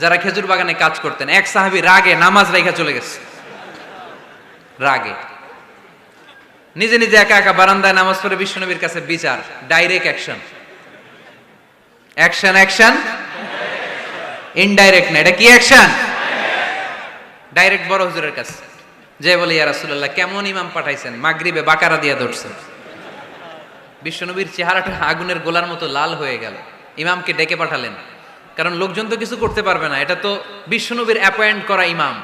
যারা খেজুর বাগানে কাজ করতেন, এক সাহাবি রাগে নামাজ রেখা চলে গেছে। রাগে। নিজে নিজে একা একা বারান্দায় নামাজ পড়ে বিশ্বনবীর কাছে বিচার direct action action action indirect না, এটা কি অ্যাকশন ডাইরেক্ট বড় হুজুরের কাছে। যে বলে, ইয়া রাসূলুল্লাহ, কেমন ইমাম পাঠাইছেন? মাগরিবে বাকারা দিয়া ধরছেন বিশ্বনবীর চেহারাটা আগুনের গোলার মতো লাল হয়ে গেল। ইমামকে ডেকে পাঠালেন। কারণ লোকজন তো কিছু করতে পারবে না। এটা তো বিশ্বনবীর অ্যাপয়েন্ট করা ইমাম।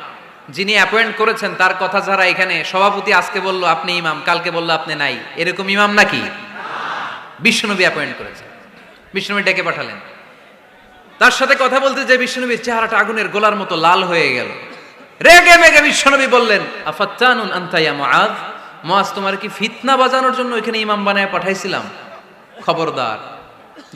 যিনি অ্যাপয়েন্ট করেছেন, তার কথা ছাড়া এখানে, সভাপতি আজকে বলল, আপনি ইমাম, কালকে বলল, আপনি নাই। এরকম ইমাম নাকি? বিশ্বনবী অ্যাপয়েন্ট করেছেন বিশ্বনবী ডেকে পাঠালেন। তার সাথে কথা বলতে যে বিশ্বনবীর চেহারাটা আগুনের গোলার মতো লাল হয়ে গেল। রেগে মেগে বিশ্বনবী বললেন, আফাত্তানুন আনতা ইয়া মুআজ? মুআজ, তোমার কি ফিতনা বাজানোর জন্য এখানে ইমাম বানায় পাঠাইছিলাম? খবরদার।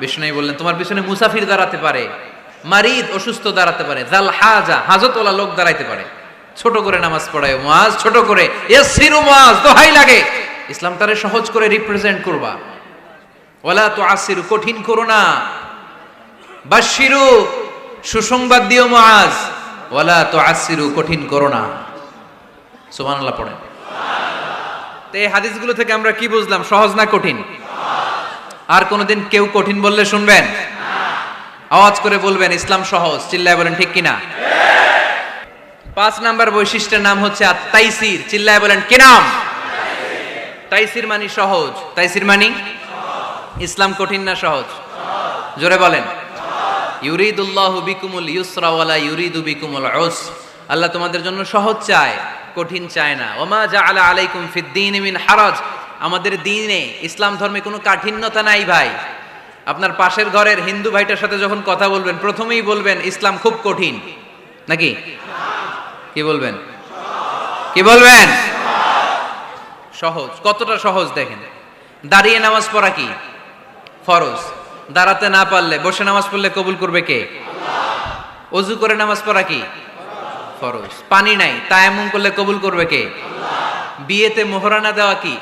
বিষ্ণু বললেন, তোমার পিছনে মুসাফির দাঁড়াতে পারে, মারিদ অসুস্থ দাঁড়াতে পারে জাল হাজা হাজতওয়ালা লোক দাঁড়াইতে পারে। ছোট করে নামাজ পড়ায় মাজ ছোট করে ইয়াসিরু মাজ দোহাই লাগে। ইসলাম তারে সহজ করে রিপ্রেজেন্ট করবা। ওয়ালা তো আসিরু কঠিন করো না। বাশিরু সুসংবাদ দিও মাজ ওয়ালা তো আসিরু কঠিন করো না। সুবহানাল্লাহ পড়েন। তো এই হাদিসগুলো থেকে আমরা কি বুঝলাম? সহজ না কঠিন? আর কোনোদিন কেউ কঠিন বললে শুনবেন? আওয়াজ করে বলবেন, ইসলাম সহজ। চিল্লায় বলেন, ঠিক কিনা? পাঁচ নাম্বার বৈশিষ্ট্যের নাম হচ্ছে আত্মাইসির চিল্লায় বলেন, কি নাম? তাইসির মানি সহজ। তাইসির মানি? ইসলাম কঠিন না সহজ? জোরে বলেন, ইউরিদুল্লাহ বিকুমুল ইউসরা ইউরিদু বিকুমুল উস আল্লাহ তোমাদের জন্য সহজ চায়, কঠিন চায় না। ওমা জাআলা আলাইকুম ফিদ্দিন মিন হারাজ। আমাদের দিনে ইসলাম ধর্মে কোনো কাঠিন্যতা নাই ভাই। আপনার পাশের ঘরের হিন্দু ভাইটার সাথে যখন কথা বলবেন, প্রথমেই বলবেন, ইসলাম খুব কঠিন। নাকি? কি বলবেন? কি বলবেন? সহজ। কতটা সহজ দেখেন। দাঁড়িয়ে নামাজ পড়া কি? ফরজ। দাঁড়াতে না পারলে, বসে নামাজ পড়লে কবুল করবে কে? অজু করে নামাজ পড়া কি? ফরজ। পানি নাই, তায়াম্মুম করলে কবুল করবে কে? বিয়েতে মোহরানা দেওয়া কি?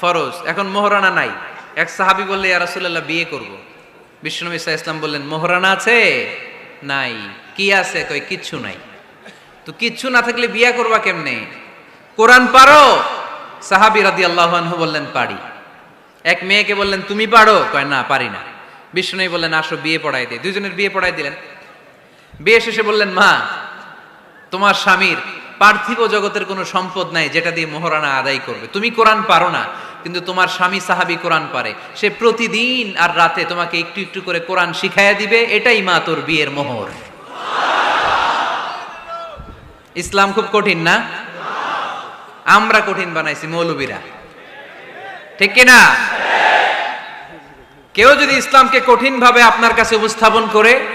ফরজ। এখন মোহরানা নাই। এক সাহাবি বললে, ইয়া রাসূলুল্লাহ, বিয়ে করব। বিশ্বনবী সাল্লাল্লাহু ইসলাম বললেন, মোহরানা আছে? নাই। কি আছে? কই, কিচ্ছু নাই। তো কিচ্ছু না থাকলে বিয়ে করবা কেমনে? কোরআন পারো? সাহাবি রাদিয়াল্লাহু আনহু বললেন, পারি। এক মেয়েকে বললেন, তুমি পারো? কয়, না, পারি না। বিষ্ণু বললেন, আসো, বিয়ে পড়াই দে। দুজনের বিয়ে পড়াই দিলেন। বিয়ে শেষে বললেন, মা, তোমার স্বামীর পার্থিব জগতের কোনো সম্পদ নাই যেটা দিয়ে মোহরানা আদায় করবে। তুমি কোরআন পারো না, কিন্তু তোমার স্বামী সাহাবি কোরআন পারে। সে প্রতিদিন আর রাতে তোমাকে একটু একটু করে কোরআন শিখাইয়া দিবে, এটাই মা তোর বিয়ের মোহর। ইসলাম খুব কঠিন না? আমরা কঠিন বানাইছি মৌলবীরা। ঠিক কিনা কেউ যদি ইসলামকে কঠিন ভাবে আপনার কাছে উপস্থাপন করে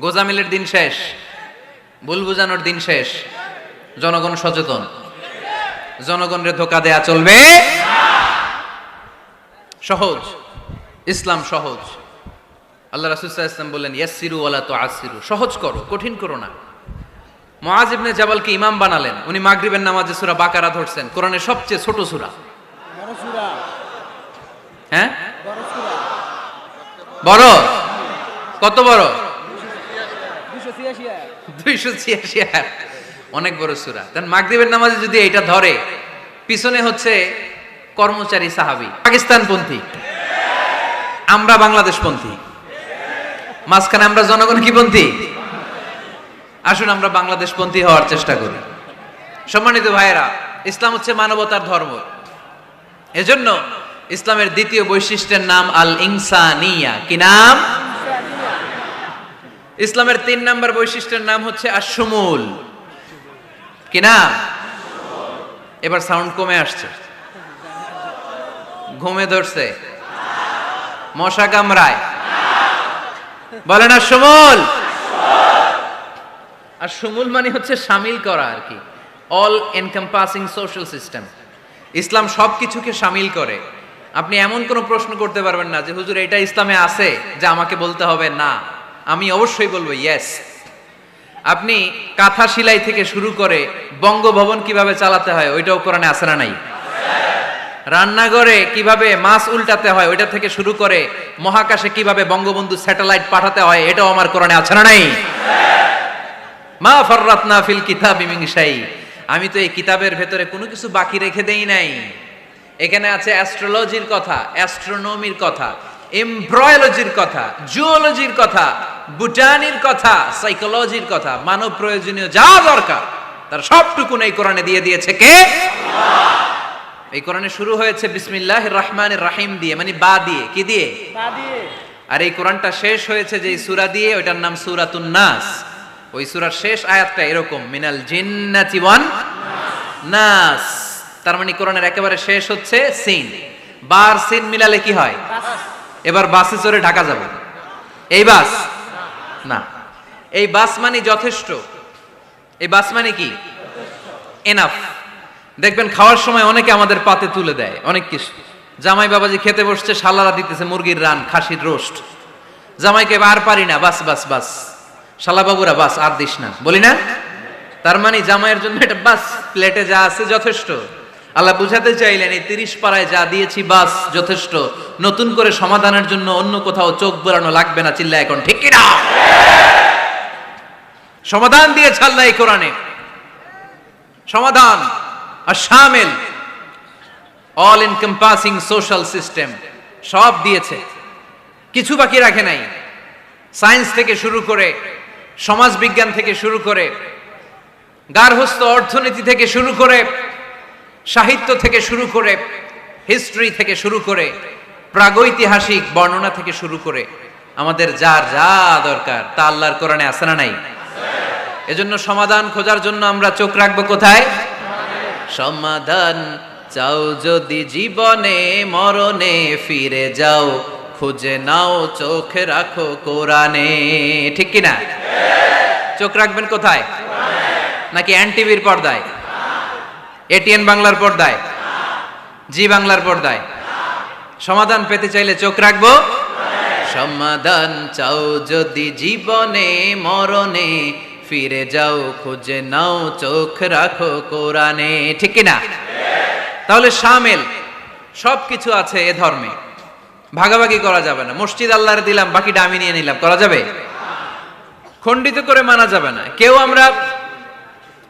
গোজামিলের দিন শেষ ভুল বুঝানোর দিন শেষ। জনগণ সচেতন। জনগণের ধোকা দেয়া চলবে। সহজ ইসলাম সহজ। আল্লাহ রাসুল্লাহ ইসলাম বললেন ইয়াসিরু ওয়ালা তো আসিরু সহজ করো কঠিন করো না। মুআজ ইবনে জাবালকে ইমাম বানালেন। উনি মাগরিবের নামাজে সূরা বাকারা ধরছেন। কোরআনের সবচেয়ে ছোট সুরা। হ্যাঁ? বড়? কত বড়? দুইশো ছিয়াশি আয়াত অনেক বড় সূরা। দেন মাগরিবের নামাজে যদি এটা ধরে, পিছনে হচ্ছে কর্মচারী, সাহাবি। পাকিস্তানপন্থী। আমরা বাংলাদেশপন্থী। মাঝখানে আমরা জনগণ কি পন্থী? আসুন আমরা বাংলাদেশপন্থী হওয়ার চেষ্টা করি। সম্মানিত ভাইয়েরা, ইসলাম হচ্ছে মানবতার ধর্ম। এজন্য ইসলামের দ্বিতীয় বৈশিষ্ট্যের নাম আল ইনসানিয়া কি নাম? ইসলামের তিন নম্বর বৈশিষ্ট্যের নাম হচ্ছে আসমুল কি না এবার সাউন্ড কমে আসছে। ঘুমে ধরছে। মশা কামড়ায়। বলেন আর সুমুল আর সুমুল মানে হচ্ছে সামিল করা আর কি। All encompassing social system Islam সব কিছুকে সামিল করে। আপনি এমন কোনো প্রশ্ন করতে পারবেন না যে, হুজুর, এটা ইসলামে আছে, যে আমাকে বলতে হবে। না। আমি অবশ্যই বলব ইয়েস আপনি কাঁথা সিলাই থেকে শুরু করে বঙ্গভবন কীভাবে চালাতে হয়, ওইটাও কোরআনে আসে না নাই? রান্নাঘরে কীভাবে মাছ উল্টাতে হয়, ওইটা থেকে শুরু করে মহাকাশে কীভাবে বঙ্গবন্ধু স্যাটেলাইট পাঠাতে হয়, এটাও আমার কোরআনে আছে না নাই? মা ফররাতনা ফিল কিতাব মিংসাই আমি তো এই কিতাবের ভেতরে কোনো কিছু বাকি রেখে দেই নাই। এখানে আছে অ্যাস্ট্রোলজির কথা অ্যাস্ট্রোনমির কথা এমব্রয়োলজির কথা জুওলজির কথা বুটানির কথা সাইকোলজির কথা মানব প্রয়োজনীয় যা দরকার তার সবটুকুন এই কোরআনে দিয়ে দিয়েছে কে? এই কোরআনে শুরু হয়েছে বিসমিল্লাহ রহমানের রাহিম দিয়ে মানে বা দিয়ে কি দিয়ে? আর এই কোরআনটা শেষ হয়েছে যে সূরা দিয়ে ওইটার নাম সূরাতুন নাস। ওই সূরার শেষ আয়াতটা এরকম মিনাল জিন্নাতি ওয়ান নাস। তার মানে কোরআনের একেবারে শেষ হচ্ছে সিন। বার সিন মিলালে কি হয়? এবার বাসে চড়ে ঢাকা যাবে। এই বাস না। এই বাস মানে যথেষ্ট। এই বাস মানে কি? এনাফ দেখবেন খাওয়ার সময় অনেকে আমাদের পাতে তুলে দেয়, অনেক কিছু। জামাই বাবাজি খেতে বসছে শালারা দিতেছে, মুরগির রান, খাসির রোস্ট। জামাইকে আর পারি না, বাস বাস বাস। শালা বাবুরা, বাস, আর দিস না। বলি না? তার মানে জামাইয়ের জন্য এটা বাস, প্লেটে যা আছে যথেষ্ট। আল্লাহ বুঝাতে চাইলেন, এই তিরিশ পাড়ায় যা দিয়েছি, বাস, যথেষ্ট। নতুন করে সমাধানের জন্য অন্য কোথাও চোখ বোলানো লাগবে না চিল্লা এখন, ঠিক কিনা? সমাধান দিয়েছে আল্লাহ এই কোরআনে। সমাধান, আর শামিল অল এনকম্পাসিং সোশ্যাল সিস্টেম সব দিয়েছে। কিছু বাকি রাখে নাই। সায়েন্স থেকে শুরু করে সমাজ বিজ্ঞান থেকে শুরু করে গার্হস্থ অর্থনীতি থেকে শুরু করে সাহিত্য থেকে শুরু করে হিস্ট্রি থেকে শুরু করে প্রাগৈতিহাসিক বর্ণনা থেকে শুরু করে আমাদের যার যা দরকার তা আল্লাহর কোরআনে আসে না নাই? এজন্য সমাধান খোঁজার জন্য আমরা চোখ রাখব কোথায়? সমাধান চাও যদি জীবনে, মরণে ফিরে যাও, খুঁজে নাও, চোখ রাখো কোরআনে। ঠিক কি না চোখ রাখবেন কোথায়? নাকি অ্যান্টিভির টিভির পর্দায়? এটিএন বাংলার পর্দায়। জি বাংলার পর্দায়। সমাধান পেতে চাইলে চোখ রাখব। সমাধান চাও যদি জীবনে, মরণে, ফিরে যাও, খুঁজে নাও, চোখ রাখো কোরআনে। ঠিক না? তাহলে শামেল সব কিছু আছে এ ধর্মে। ভাগাভাগি করা যাবে না। মসজিদ আল্লাহর দিলাম, বাকিটা আমি নিয়ে নিলাম। করা যাবে? খণ্ডিত করে মানা যাবে না। কেউ আমরা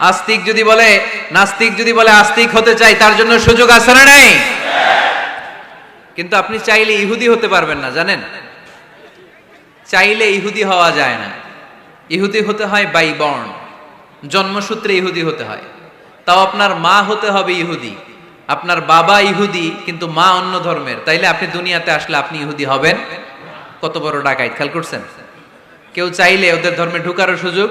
আস্তিক যদি বলে, নাস্তিক যদি বলে আস্তিক হতে চাই, তার জন্য সুযোগ আছে না নাই? কিন্তু আপনি চাইলে ইহুদি হতে পারবেন না, জানেন? চাইলে ইহুদি হওয়া যায় না। ইহুদি হতে হয় বাই বর্ণ। জন্মসূত্রে ইহুদি হতে হয়। তাও আপনার মা হতে হবে ইহুদি। আপনার বাবা ইহুদি, কিন্তু মা অন্য ধর্মের। তাইলে আপনি দুনিয়াতে আসলে আপনি ইহুদি হবেন? কত বড় ডাকাইত, খেয়াল করছেন? কেউ চাইলে ওদের ধর্মে ঢুকারও সুযোগ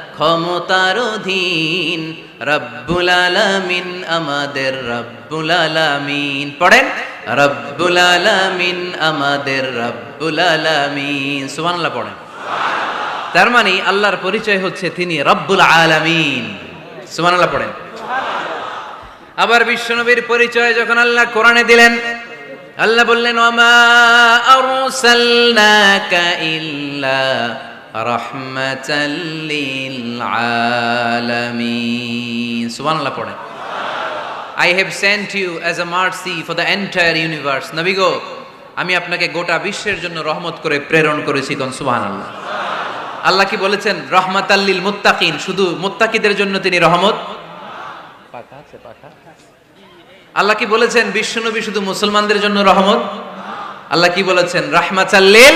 ক্ষমতার অধীন। রব্বুল আলামিন আমাদের রব্বুল আলামিন। পড়েন? রব্বুল আলামিন আমাদের রব্বুল আলামিন। সুবহানাল্লাহ পড়েন। তার মানে আল্লাহর পরিচয় হচ্ছে তিনি রব্বুল আলামিন। সুবহানাল্লাহ পড়েন। আবার বিশ্বনবীর পরিচয় যখন আল্লাহ কোরআনে দিলেন, আল্লাহ বললেন ওমা আরসালনাকা ইল্লা রাহমাতাল লিল আলামিন সুবহানাল্লাহ পড়েন। I have sent you as a mercy for the entire universe নবী গো, আমি আপনাকে গোটা বিশ্বের জন্য রহমত করে প্রেরণ করেছি কোন? সুবহানাল্লাহ। আল্লাহ কি বলেছেন? রহমাতাল্লিল মুত্তাকিন শুধু মুত্তাকিদের জন্য তিনি রহমত? পাখা আছে, পাখা। আল্লাহ কি বলেছেন? বিশ্বনবী শুধু মুসলমানদের জন্য রহমত? আল্লাহ কি বলেছেন? রাহমাতাল্লিল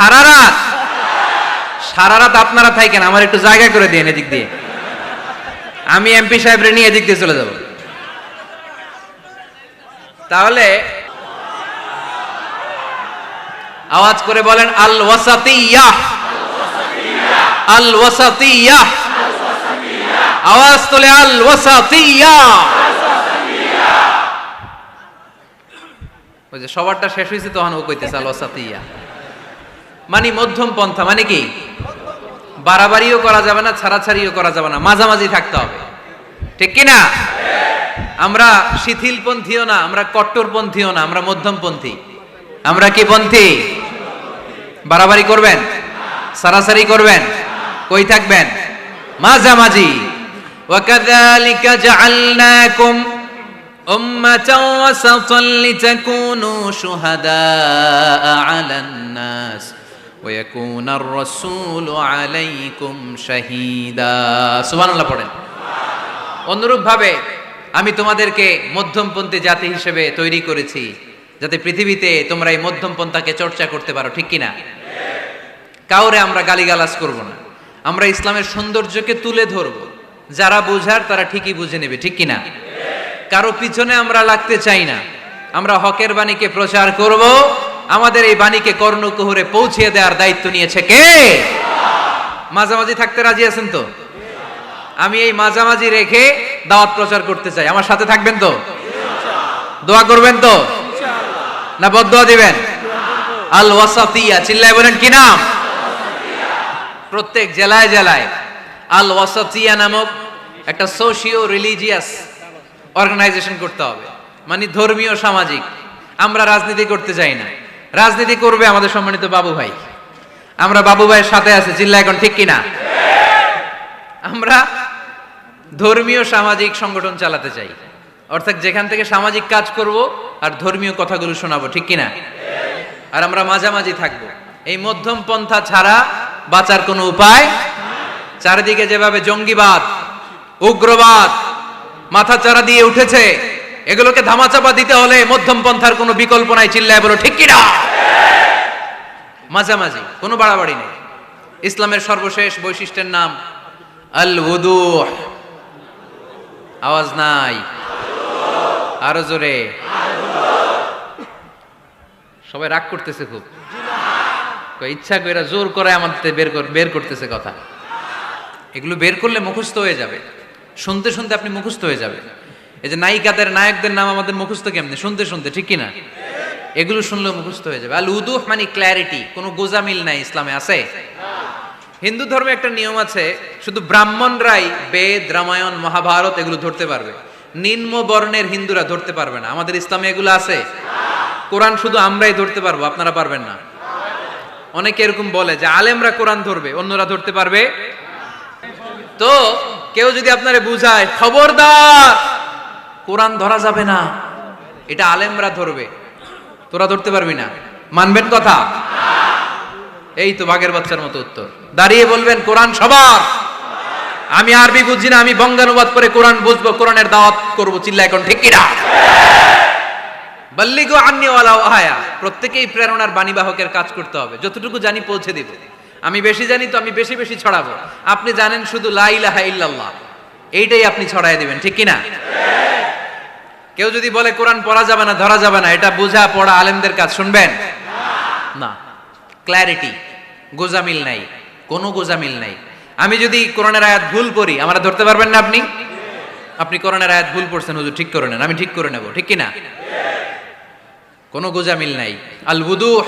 সারা রাত। সারা রাত আপনারা থাকেন আমার একটু জায়গা করে দিন এদিক দিয়ে। আমি এমপি সাহেবরে নিয়ে এদিক দিয়ে চলে যাব। তাহলে আওয়াজ করে বলেন, আল ওয়াসাতিয়া। আল ওয়াসাতিয়া। আওয়াজ তোলে, আল ওয়াসাতিয়া। ওই যে সবারটা শেষ হয়েছে, তখন ও কইতেছে, আল ওয়াসাতিয়া। মানে মধ্যম পন্থা মানে কি বাড়াবাড়িও করা যাবে না ছাড়াছাড়িও করা যাবে না মাঝামাঝি থাকতে হবে ঠিক কি না আমরা শিথিলপন্থীও না আমরা কট্টরপন্থীও না আমরা মধ্যমপন্থী আমরা কি পন্থী বাড়াবাড়ি করবেন সারাসারি করবেন কই থাকবেন মাঝামাঝি وكذلك جعلناكم أمة وسطا لتكونوا شهداء على الناس ويكون الرسول عليكم شهيدا سبحان الله পড়েন অনুরূপ ভাবে আমি তোমাদেরকে মধ্যমপন্থী জাতি হিসেবে তৈরি করেছি যাতে পৃথিবীতে তোমরা এই মধ্যমপন্থাকে চর্চা করতে পারো ঠিক কিনা কাউরে আমরা গালিগালাজ করব না আমরা ইসলামের সৌন্দর্যকে তুলে ধরব যারা বোঝার তারা ঠিকই বুঝে নেবে ঠিক কিনা কারো পিছনে আমরা লাগতে চাই না আমরা হকের বাণীকে প্রচার করব আমাদের এই বাণীকে কর্ণকুহরে পৌঁছে দেওয়ার দায়িত্ব নিয়েছে কে? মাঝামাঝি থাকতে রাজি আছেন তো? আমি এই মাঝামাঝি রেখে দাওয়াত প্রচার করতে চাই। আমার সাথে থাকবেন তো? দোয়া করবেন তো? না বদোয়া দিবেন? আল ওয়াসাতিয়া চিল্লায় বলেন, কি নাম? প্রত্যেক জেলায় জেলায় আল ওয়াসাতিয়া নামক একটা সোশিও রিলিজিয়াস অর্গানাইজেশন করতে হবে। মানে ধর্মীয়, সামাজিক। আমরা রাজনীতি করতে চাই না। রাজনীতি করবে আমাদের সম্মানিত বাবু ভাই। আমরা বাবু ভাইয়ের সাথে আছে চিল্লা এখন ঠিক কিনা? আমরা ধর্মীয় সামাজিক সংগঠন চালাতে চাই। অর্থাৎ যেখান থেকে সামাজিক কাজ করব আর ধর্মীয় কথাগুলো শোনাবো, ঠিক কিনা? আর আমরা মাঝামাঝি থাকব। এই মধ্যম পন্থা ছাড়া বাঁচার কোনো উপায়? চারিদিকে যেভাবে জঙ্গিবাদ, উগ্রবাদ মাথা চারা দিয়ে উঠেছে এগুলোকে ধামাচাপা দিতে হলে মধ্যম পন্থার কোনো বিকল্প নাই, চিল্লায় বলো, ঠিক কিনা? মাঝামাঝি, কোনো বাড়াবাড়ি নেই। ইসলামের সর্বশেষ বৈশিষ্ট্যের নাম আল উদুহ আওয়াজ নাই। আরও জোরে। সবাই রাগ করতেছে খুব। ইচ্ছা করে জোর করে আমাদের বের বের করতেছে কথা। এগুলো বের করলে মুখস্থ হয়ে যাবে। শুনতে শুনতে আপনি মুখস্থ হয়ে যাবে এই যে নায়িকাদের, নায়কদের নাম আমাদের মুখস্থ কেমনি? শুনতে শুনতে, ঠিক কিনা? এগুলো শুনলেও মুখস্থ হয়ে যাবে। আল উদুহ মানে ক্ল্যারিটি কোনো গোজামিল নাই ইসলামে, আছে? হিন্দু ধর্মে একটা নিয়ম আছে, শুধু ব্রাহ্মণরাই বেদ, রামায়ণ, মহাভারত এগুলো ধরতে পারবে। নিম্ন বর্ণের হিন্দুরা ধরতে পারবে না। আমাদের ইসলামে এগুলো আছে? কোরআন শুধু আমরাই ধরতে পারব, আপনারা পারবেন না। অনেকে এরকম বলে যে আলেমরা কোরআন ধরবে, অন্যরা ধরতে পারবে? তো কেউ যদি আপনারে বুঝায়, খবরদার! কোরআন ধরা যাবে না। এটা আলেমরা ধরবে। তোরা ধরতে পারবি না। মানবেন কথা? এই তো বাঘের বাচ্চার মতো উত্তর। দাঁড়িয়ে বলবেন, কোরআন সবার। আমি আরবি বুঝি না, আমি বঙ্গানুবাদ করে কোরআন বুঝব, কোরআনের দাওয়াত করব। চিল্লা এখন ঠিক কিনা? বাল্লিগো আন্নিওয়ালা আয়া প্রত্যেকেই প্রেরণার বাণীবাহকের কাজ করতে হবে। যতটুকু জানি পৌঁছে দিব। আমি বেশি জানি তো আমি বেশি বেশি ছড়াবো। আপনি জানেন শুধু লা ইলাহা ইল্লাল্লাহ। এইটাই আপনি ছড়াই দিবেন, ঠিক কিনা? কেউ যদি বলে কোরআন পড়া যাবে না, ধরা যাবে না, এটা বোঝা পড়া আলেমদের কাজ, শুনবেন? না ক্ল্যারিটি গোজামিল নাই, কোনো গোজামিল নাই। আমি যদি কোরআনের আয়াত ভুল করি আমরা ধরতে পারবেন না আপনি? আপনি কোরআনের আয়াত ভুল পড়ছেন, হুজুর, ঠিক করে নেন, আমি ঠিক করে নেব, ঠিক কিনা? কোনো গোজামিল নাই। আল বুদুহ,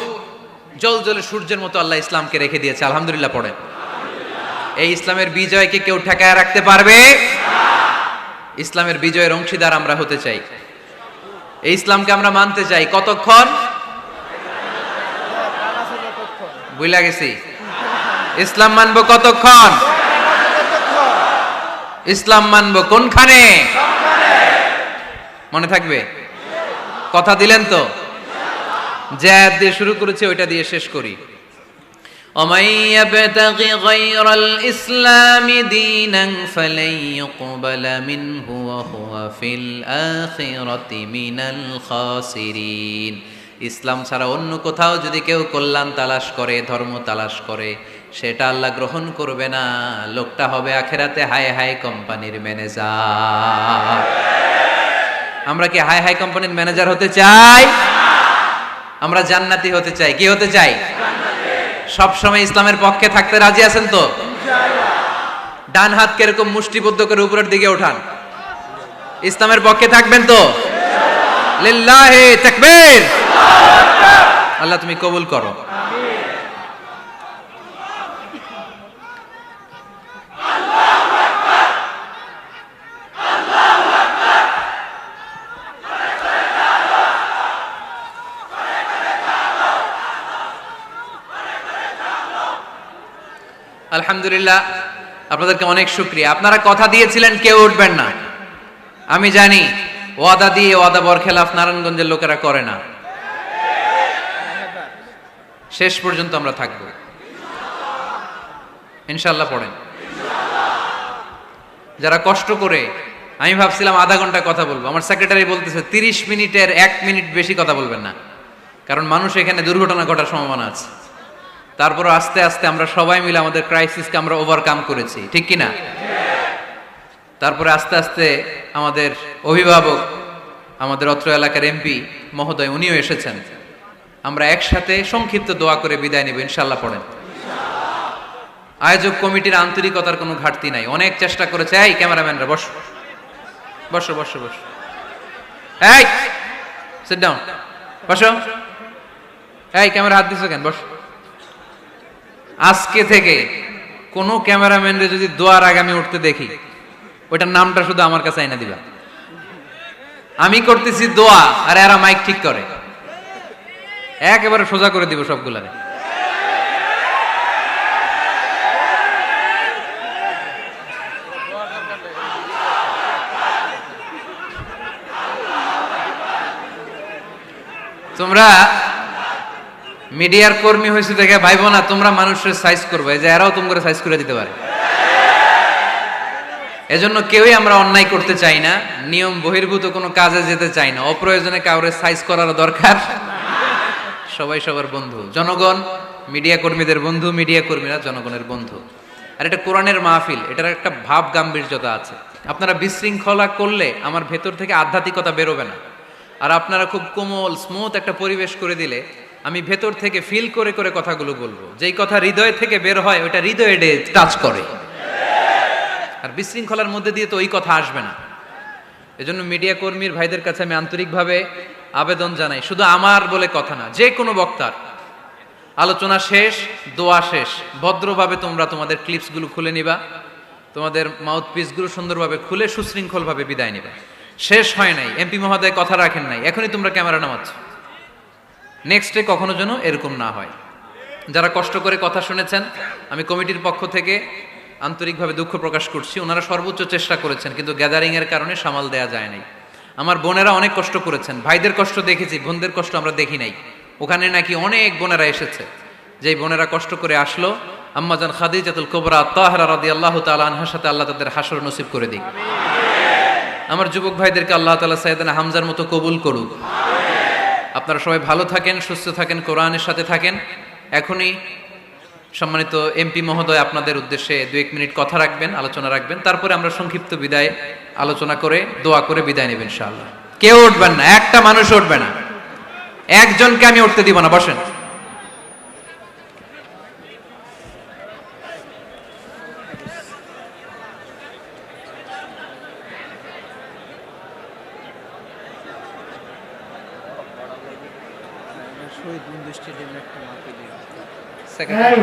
জল জলে সূর্যের মতো আল্লাহ ইসলামকে রেখে দিয়েছে, আলহামদুলিল্লাহ পড়েন। এই ইসলামের বিজয়কে কেউ ঠেকায় রাখতে পারবে? ইসলামের বিজয়ের অংশীদার আমরা হতে চাই। এই ইসলামকে আমরা মানতে চাই। কতক্ষণ? বুঝলা গেছি। ইসলাম মানবো কতক্ষণ? ইসলাম মানবো কোনখানে? মনে থাকবে? কথা দিলেন তো? যে দিয়ে শুরু করেছে, ওইটা দিয়ে শেষ করি। ومن يبتغ غير الإسلام دينا فلن يقبل منه وهو في الآخرة من الخاسرين ইসলাম ছাড়া অন্য কোথাও যদি কেউ কল্যাণ তালাশ করে ধর্ম তালাশ করে সেটা আল্লাহ গ্রহণ করবে না লোকটা হবে আখেরাতে হাই হাই কোম্পানির ম্যানেজার আমরা কি হাই হাই কোম্পানির ম্যানেজার হতে চাই আমরা জান্নাতি হতে চাই কি হতে চাই সব সময় ইসলামের পক্ষে থাকতে রাজি আছেন তো? ডান হাত কীরকম মুষ্টিবদ্ধ করে উপরের দিকে ওঠান ইসলামের পক্ষে থাকবেন তো? লিল্লাহি তাকবীর। আল্লাহ তুমি কবুল করো। আলহামদুলিল্লাহ, আপনাদেরকে অনেক শুক্রিয়া। আপনারা কথা দিয়েছিলেন, কেউ উঠবেন না। আমি জানি, ওয়াদা দিয়ে ওয়াদা বরখেলাফ নারায়ণগঞ্জের লোকেরা করে না। শেষ পর্যন্ত আমরা থাকব। ইনশাল্লাহ পড়েন। যারা কষ্ট করে, আমি ভাবছিলাম আধা ঘণ্টা কথা বলব। আমার সেক্রেটারি বলতেছে, তিরিশ মিনিটের এক মিনিট বেশি কথা বলবেন না। কারণ মানুষ এখানে দুর্ঘটনা ঘটার সম্ভাবনা আছে। তারপর আস্তে আস্তে আমরা সবাই মিলে আমাদের ক্রাইসিসকে আমরা ওভারকাম করেছি। ঠিক কি না তারপরে আস্তে আস্তে আমাদের অভিভাবক, আমাদের অত্র এলাকার এমপি মহোদয়, উনিও এসেছেন। আমরা একসাথে সংক্ষিপ্ত দোয়া করে বিদায় নেব ইনশাল্লাহ পড়েন। আয়োজক কমিটির আন্তরিকতার কোনো ঘাটতি নাই। অনেক চেষ্টা করেছে। এই ক্যামেরাম্যানরা, বসো। বসো বসো বসো। এই সিট ডাউন বসো। এই, ক্যামেরা হাত দিছো কেন? বসো। আজকে থেকে কোন ক্যামেরাম্যানরে যদি দোয়ার আগামী উঠতে দেখি, ওইটার নামটা শুধু আমার কাছে এনে দিবা। আমি করতেছি দোয়া, আর এরা মাইক ঠিক করে। একেবারে সোজা করে দিব সবগুলারে। তোমরা মিডিয়ার কর্মী হয়েছে দেখে ভাইবো না, তোমরা মানুষের সাইজ করবে। যে এরাও তোমরা সাইজ করে দিতে পারে। এজন্য কেউই আমরা অন্যায় করতে চাই না, নিয়ম বহির্ভূত কোনো কাজে যেতে চাই না। অপ্রয়োজনে কাউরে সাইজ করার দরকার। সবাই সবার বন্ধু। জনগণ, মিডিয়া কর্মীদের বন্ধু, মিডিয়া কর্মীরা জনগণের বন্ধু। আর এটা কোরআনের মাহফিল, এটার একটা ভাব গাম্ভীর্যতা আছে। আপনারা বিশৃঙ্খলা করলে আমার ভেতর থেকে আধ্যাত্মিকতা বেরোবে না। আর আপনারা খুব কোমল স্মুথ একটা পরিবেশ করে দিলে আমি ভেতর থেকে ফিল করে করে কথাগুলো বলব। যেই কথা হৃদয় থেকে বের হয় ওটা হৃদয়ে টাচ করে। আর বিশৃঙ্খলার মধ্যে দিয়ে তো ওই কথা আসবে না। এজন্য মিডিয়া কর্মীর ভাইদের কাছে আমি আন্তরিকভাবে আবেদন জানাই, শুধু আমার বলে কথা না, যে কোনো বক্তার। আলোচনা শেষ, দোয়া শেষ। ভদ্রভাবে তোমরা তোমাদের ক্লিপসগুলো খুলে নিবা। তোমাদের মাউথ পিসগুলো সুন্দরভাবে খুলে সুশৃঙ্খলভাবে বিদায় নিবা। শেষ হয় নাই এমপি মহোদয় কথা রাখেন নাই, এখনই তোমরা ক্যামেরা নামাচ্ছ। নেক্সটে কখনো যেন এরকম না হয়। যারা কষ্ট করে কথা শুনেছেন, আমি কমিটির পক্ষ থেকে আন্তরিকভাবে দুঃখ প্রকাশ করছি। ওনারা সর্বোচ্চ চেষ্টা করেছেন, কিন্তু গ্যাদারিংয়ের কারণে সামাল দেয়া যায় নাই। আমার বোনেরা অনেক কষ্ট করেছেন। ভাইদের কষ্ট দেখেছি, বোনদের কষ্ট আমরা দেখি নাই। ওখানে নাকি অনেক বোনেরা এসেছে। যেই বোনেরা কষ্ট করে আসলো আম্মাজান খাদিজাতুল কোবরা তাহরা রাদি আল্লাহ তালা আনহার সাথে আল্লাহ তাদের হাসর নসিব করে দিক। আমার যুবক ভাইদেরকে আল্লাহ তালা সাইদানা হামজার মতো কবুল করুক। আপনারা সবাই ভালো থাকেন, সুস্থ থাকেন, কোরআনের সাথে থাকেন। এখনই সম্মানিত এমপি মহোদয় আপনাদের উদ্দেশ্যে দু এক মিনিট কথা রাখবেন, আলোচনা রাখবেন। তারপরে আমরা সংক্ষিপ্ত বিদায় আলোচনা করে, দোয়া করে বিদায় নেবেন ইনশাআল্লাহ। কেউ উঠবেন না, একটা মানুষ উঠবে না। একজনকে আমি উঠতে দিব না, বসেন শহীদ বন্ধু স্টেডিয়ামে একটা মাকে দিয়ে এই